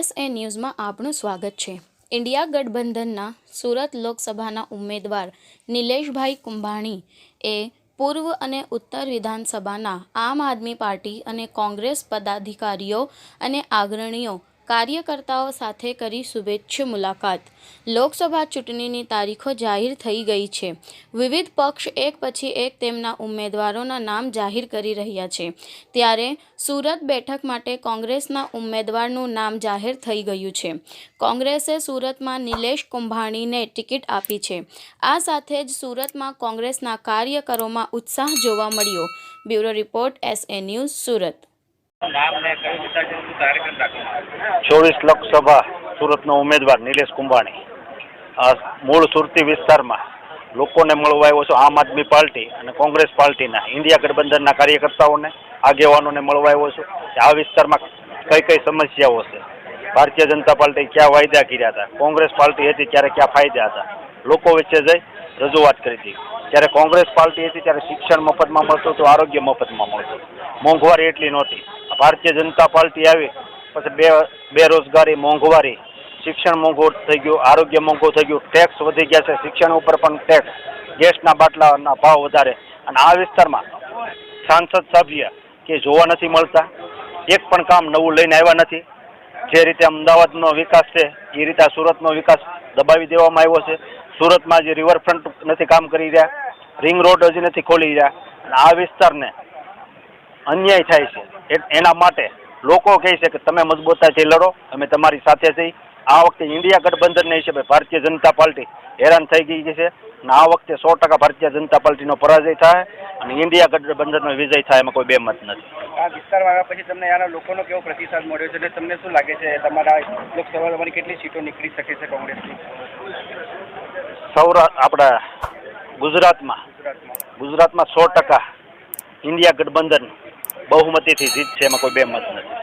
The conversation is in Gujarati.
એસ એ ન્યૂઝમાં આપનું સ્વાગત છે. ઇન્ડિયા ગઠબંધનના સુરત લોકસભાના ઉમેદવાર નિલેશભાઈ કુંભાણી એ પૂર્વ અને ઉત્તર વિધાનસભાના આમ આદમી પાર્ટી અને કોંગ્રેસ પદાધિકારીઓ અને અગ્રણીઓ કાર્યકર્તાઓ સાથે કરી શુભેચ્છ મુલાકાત. લોકસભા ચૂંટણીની તારીખો જાહેર થઈ ગઈ છે. વિવિધ પક્ષ એક પછી એક તેમના ઉમેદવારોના નામ જાહેર કરી રહ્યા છે. ત્યારે સુરત બેઠક માટે કોંગ્રેસના ઉમેદવારનું નામ જાહેર થઈ ગયું છે. કોંગ્રેસે સુરતમાં નિલેશ કુંભાણીને ટિકિટ આપી છે. આ સાથે જ સુરતમાં કોંગ્રેસના કાર્યકરોમાં ઉત્સાહ જોવા મળ્યો. Bureau report S A news Surat. ચોવીસ લોકસભા સુરતનો ઉમેદવાર નિલેશ કુંભાણી. મૂળ સુરતી વિસ્તારમાં લોકોને મળવા આવ્યો છું આમ આદમી પાર્ટી અને કોંગ્રેસ પાર્ટીના ઇન્ડિયા ગઠબંધનના કાર્યકર્તાઓને, આગેવાનોને મળવા આવ્યો છું. આ વિસ્તારમાં કઈ કઈ સમસ્યાઓ છે? ભારતીય જનતા પાર્ટી ક્યાં વાયદા કર્યા હતા? કોંગ્રેસ પાર્ટી હતી ત્યારે ક્યાં ફાયદા હતા? લોકો વચ્ચે જઈ રજૂઆત કરી હતી. જ્યારે કોંગ્રેસ પાર્ટી હતી ત્યારે શિક્ષણ મફતમાં મળતું હતું, આરોગ્ય મફતમાં મળતું મોંઘવારી એટલી નહોતી. ભારતીય જનતા પાર્ટી આવી, પછી બે, બેરોજગારી, મોંઘવારી, શિક્ષણ મોંઘું થઈ ગયું, આરોગ્ય મોંઘું થઈ ગયું ટેક્સ વધી ગયા છે, શિક્ષણ ઉપર પણ ટેક્સ ગેસના બાટલાના ભાવ વધારે. અને આ વિસ્તારમાં સાંસદ સભ્ય કે જોવા નથી મળતા, એક પણ કામ નવું લઈને આવ્યા નથી. જે રીતે અમદાવાદનો વિકાસ છે, એ રીતે આ સુરતનો વિકાસ દબાવી દેવામાં આવ્યો છે. સુરતમાં જે રિવરફ્રન્ટ નથી કામ કરી રહ્યા રિંગ રોડ હજી નથી ખોલી રહ્યા. અને આ વિસ્તારને અન્યાય થાય છે. એના માટે લોકો કહે છે કે તમે મજબૂતાથી લડો અમે તમારી સાથે છીએ. આ વખતે ઇન્ડિયા ગઠબંધનના હિસાબે ભારતીય જનતા પાર્ટી હેરાન થઈ ગઈ છે. અને આ વખતે સો ટકા ભારતીય જનતા પાર્ટીનો પરાજય થાય અને ઇન્ડિયા ગઠબંધનનો વિજય થાય એમાં કોઈ બે મત નથી. આ વિસ્તારમાં આવ્યા પછી તમને આના લોકોનો કેવો પ્રતિસાદ મળ્યો છે એટલે તમને શું લાગે છે તમારા લોકસભા તમારી કેટલી સીટો નીકળી શકે છે કોંગ્રેસની? સૌરાષ્ટ્ર આપણા ગુજરાતમાં ગુજરાતમાં. ગુજરાતમાં સો ટકા ઇન્ડિયા ગઠબંધન બહુમતીથી જીતશે એમાં કોઈ બે મત નથી.